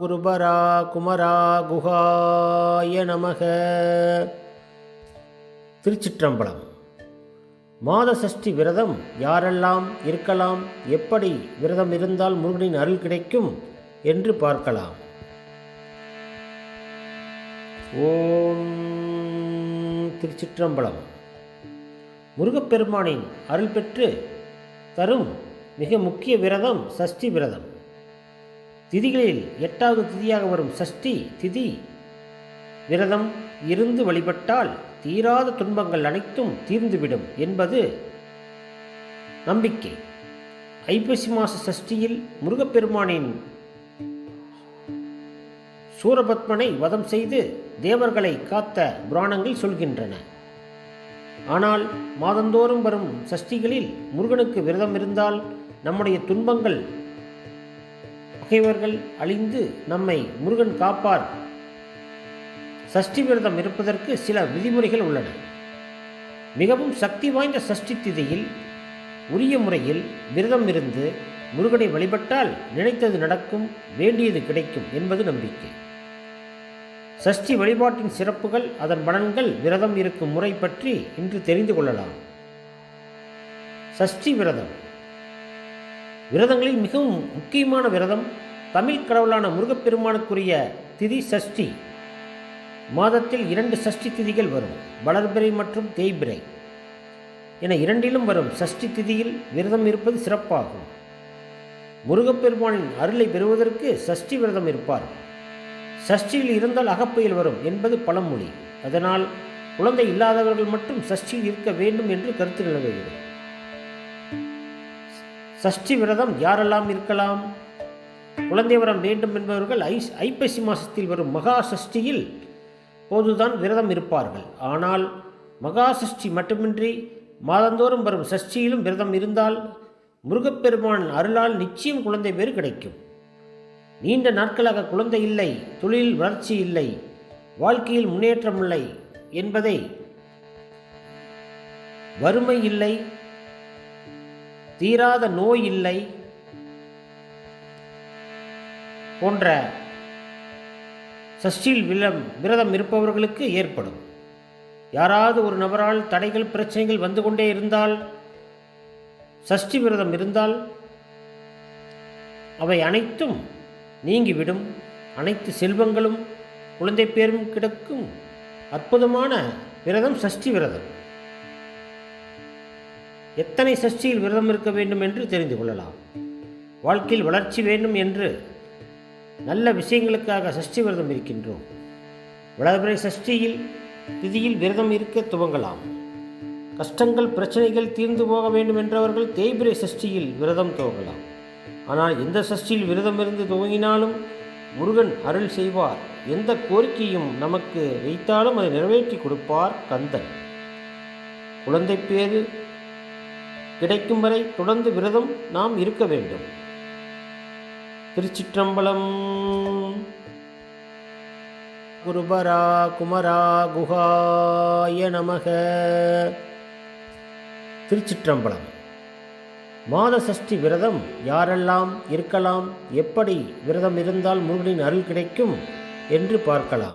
குருபரா குமரா குகாய நமக. திருச்சிற்றம்பலம். மாத சஷ்டி விரதம் யாரெல்லாம் இருக்கலாம் எப்படி விரதம் இருந்தால் முருகனின் அருள் கிடைக்கும் என்று பார்க்கலாம். ஓம் திருச்சிற்றம்பலம். முருகப்பெருமானின் அருள் பெற்று தரும் மிக முக்கிய விரதம் சஷ்டி விரதம். திதிகளில் எட்டாவது திதியாக வரும் சஷ்டி திதி. விரதம் இருந்து வழிபட்டால் தீராத துன்பங்கள் அனைத்தும் தீர்ந்துவிடும் என்பது நம்பிக்கை. ஐப்பசி மாச சஷ்டியில் முருகப்பெருமானின் சூரபத்மனை வதம் செய்து தேவர்களை காத்த புராணங்கள் சொல்கின்றன. ஆனால் மாதந்தோறும் வரும் சஷ்டிகளில் முருகனுக்கு விரதம் இருந்தால் நம்முடைய துன்பங்கள் பகைவர்கள் அழிந்து நம்மை முருகன் காப்பார். சஷ்டி விரதம் இருப்பதற்கு சில விதிமுறைகள் உள்ளன. மிகவும் சக்தி வாய்ந்த சஷ்டி திதியில் உரிய முறையில் விரதம் இருந்து முருகனை வழிபட்டால் நினைத்தது நடக்கும் வேண்டியது கிடைக்கும் என்பது நம்பிக்கை. சஷ்டி வழிபாட்டின் சிறப்புகள் அதன் பலன்கள் விரதம் இருக்கும் முறை பற்றி இன்று தெரிந்து கொள்ளலாம். சஷ்டி விரதம் விரதங்களில் மிகவும் முக்கியமான விரதம் தமிழ் கடவுளான முருகப்பெருமானுக்குரிய திதி சஷ்டி. மாதத்தில் இரண்டு சஷ்டி திதிகள் வரும் வளர்பிறை மற்றும் தேய்பிறை. என இரண்டிலும் வரும் சஷ்டி திதியில் விரதம் இருப்பது சிறப்பாகும். முருகப்பெருமானின் அருளை பெறுவதற்கு சஷ்டி விரதம் இருப்பார். சஷ்டியில் இருந்தால் அகப்பையில் வரும் என்பது பழமொழி. அதனால் குழந்தை இல்லாதவர்கள் மட்டும் சஷ்டியில் இருக்க வேண்டும் என்று கருத்து நிலவுகிறது. சஷ்டி விரதம் யாரெல்லாம் இருக்கலாம்? குழந்தை வரம் வேண்டும் என்பவர்கள் ஐ ஐப்பசி மாசத்தில் வரும் மகா சஷ்டியில் போதுதான் விரதம் இருப்பார்கள். ஆனால் மகா சஷ்டி மட்டுமின்றி மாதந்தோறும் வரும் சஷ்டியிலும் விரதம் இருந்தால் முருகப்பெருமான் அருளால் நிச்சயம் குழந்தை பேர் கிடைக்கும். நீண்ட நாட்களாக குழந்தை இல்லை தொழிலில் வளர்ச்சி இல்லை வாழ்க்கையில் முன்னேற்றம் இல்லை என்பதை வறுமை இல்லை தீராத நோய் இல்லை போன்ற சஷ்டியில் விலம் விரதம் இருப்பவர்களுக்கு ஏற்படும். யாராவது ஒரு நபரால் தடைகள் பிரச்சனைகள் வந்து கொண்டே இருந்தால் சஷ்டி விரதம் இருந்தால் அவை அனைத்தும் நீங்கிவிடும். அனைத்து செல்வங்களும் குழந்தை பேரும் கிடக்கும். அற்புதமான விரதம் சஷ்டி விரதம். எத்தனை சஷ்டியில் விரதம் இருக்க வேண்டும் என்று தெரிந்து கொள்ளலாம். வாழ்க்கையில் வளர்ச்சி வேண்டும் என்று நல்ல விஷயங்களுக்காக சஷ்டி விரதம் இருக்கின்றோம். வளர்பிறை சஷ்டியில் திதியில் விரதம் இருக்க துவங்கலாம். கஷ்டங்கள் பிரச்சனைகள் தீர்ந்து போக வேண்டும் என்றவர்கள் தேய்பிரை சஷ்டியில் விரதம் துவங்கலாம். ஆனால் எந்த சஷ்டியில் விரதம் இருந்து துவங்கினாலும் முருகன் அருள் செய்வார். எந்த கோரிக்கையும் நமக்கு வைத்தாலும் அதை நிறைவேற்றி கொடுப்பார் கந்தன். குழந்தை பேரு கிடைக்கும் வரை தொடர்ந்து விரதம் நாம் இருக்க வேண்டும். திருச்சிற்றம்பலம். குருபரா குமரா குகாய நமக. திருச்சிற்றம்பலம். மாத சஷ்டி விரதம் யாரெல்லாம் இருக்கலாம் எப்படி விரதம் இருந்தால் முருகனின் அருள் கிடைக்கும் என்று பார்க்கலாம்.